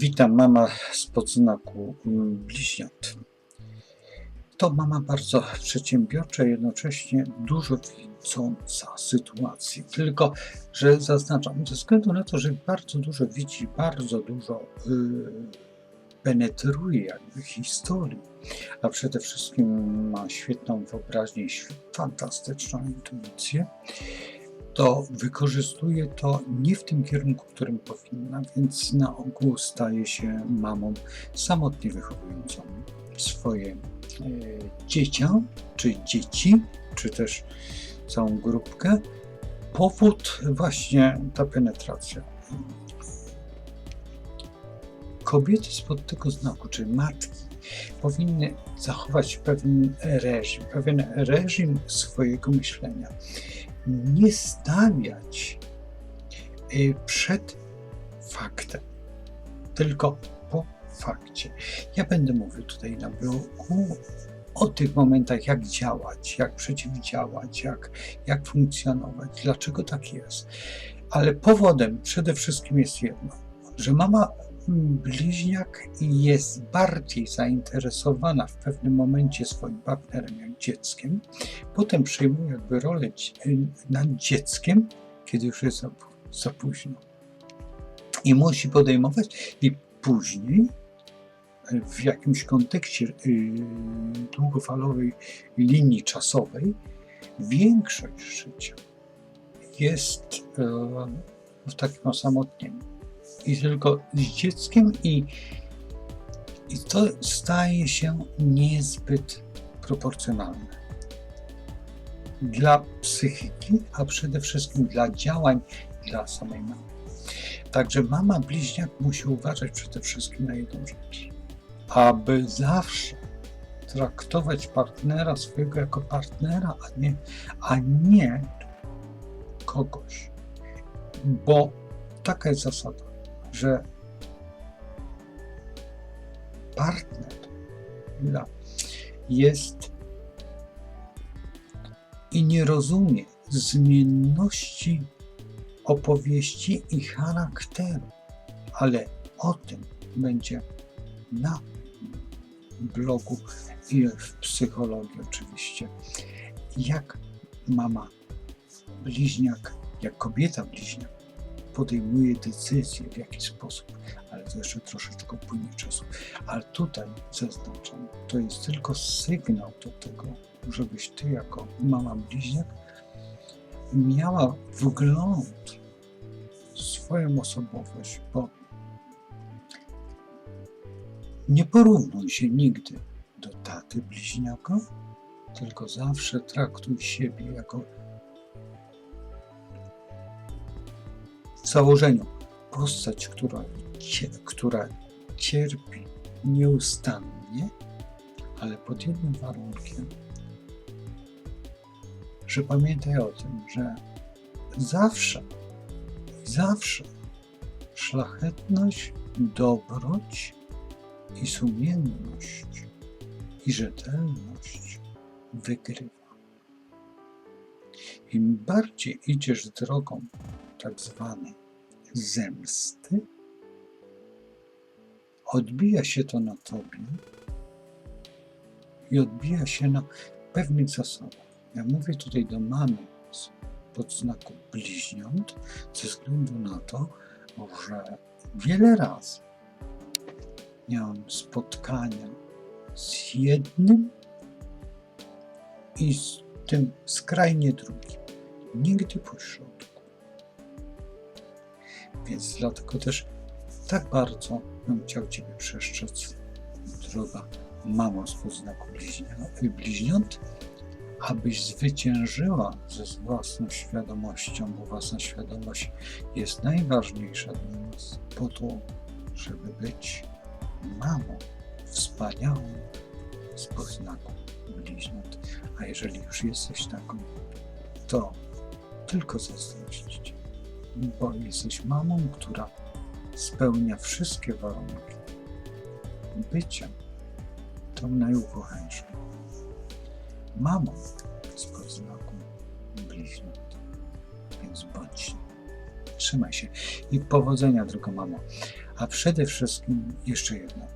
Witam, mama z podznaku mm, bliźniąt. To mama bardzo przedsiębiorcza, jednocześnie dużo widząca sytuacji. Tylko, że zaznaczam, ze względu na to, że bardzo dużo widzi, bardzo dużo yy, penetruje jakby historii, a przede wszystkim ma świetną wyobraźnię, fantastyczną intuicję, to wykorzystuje to nie w tym kierunku, którym powinna, więc na ogół staje się mamą samotnie wychowującą swoje e, dziecię, czy dzieci, czy też całą grupkę. Powód właśnie ta penetracja. Kobiety spod tego znaku, czy matki, powinny zachować pewien reżim, pewien reżim swojego myślenia nie stawiać y, przed faktem, tylko po fakcie. Ja będę mówił tutaj na blogu o tych momentach, jak działać, jak przeciwdziałać, jak, jak funkcjonować, dlaczego tak jest. Ale powodem przede wszystkim jest jedno, że mama bliźniak jest bardziej zainteresowana w pewnym momencie swoim partnerem jak dzieckiem, potem przejmuje jakby rolę nad dzieckiem, kiedy już jest za, późno. I musi podejmować i później e, w jakimś kontekście y, długofalowej linii czasowej większość życia jest e, w takim osamotnieniu i tylko z dzieckiem i, i to staje się niezbyt proporcjonalne dla psychiki, a przede wszystkim dla działań dla samej mamy. Także mama bliźniak musi uważać przede wszystkim na jedną rzecz, aby zawsze traktować partnera swojego jako partnera, a nie, a nie kogoś. Bo taka jest zasada że partner jest i nie rozumie zmienności opowieści i charakteru, ale o tym będzie na blogu i w psychologii oczywiście. Jak mama bliźniak, jak kobieta bliźniak podejmuje decyzje, w jaki sposób, ale to jeszcze troszeczkę upłynie czasu. Ale tutaj zaznaczam, to jest tylko sygnał do tego, żebyś ty jako mama bliźniak miała wgląd w swoją osobowość, bo nie porównuj się nigdy do taty bliźniaka, tylko zawsze traktuj siebie jako w założeniu postać, która, która cierpi nieustannie, ale pod jednym warunkiem, że pamiętaj o tym, że zawsze, zawsze szlachetność, dobroć i sumienność i rzetelność wygrywa. Im bardziej idziesz drogą tak zwanej zemsty, odbija się to na tobie i odbija się na pewnych zasadach. Ja mówię tutaj do mamy z podznaku bliźniąt, ze względu na to, że wiele razy miałem spotkania z jednym i z tym skrajnie drugim. Nigdy pośrodku. Więc dlatego też tak bardzo bym chciał Ciebie przestrzec, droga mamo z podznaku bliźnia- bliźniąt, abyś zwyciężyła ze własną świadomością, bo własna świadomość jest najważniejsza dla nas po to, żeby być mamą wspaniałą z podznaku bliźniąt. A jeżeli już jesteś taką, to tylko zazdrościć bo jesteś mamą, która spełnia wszystkie warunki bycia tą najukochańszą. Mamą z podznaku bliźniąt. Więc bądź trzymaj się i powodzenia, droga mamo. A przede wszystkim jeszcze jedno.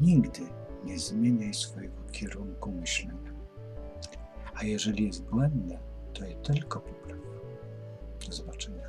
Nigdy nie zmieniaj swojego kierunku myślenia. A jeżeli jest błędne, to je tylko popraw. Do zobaczenia.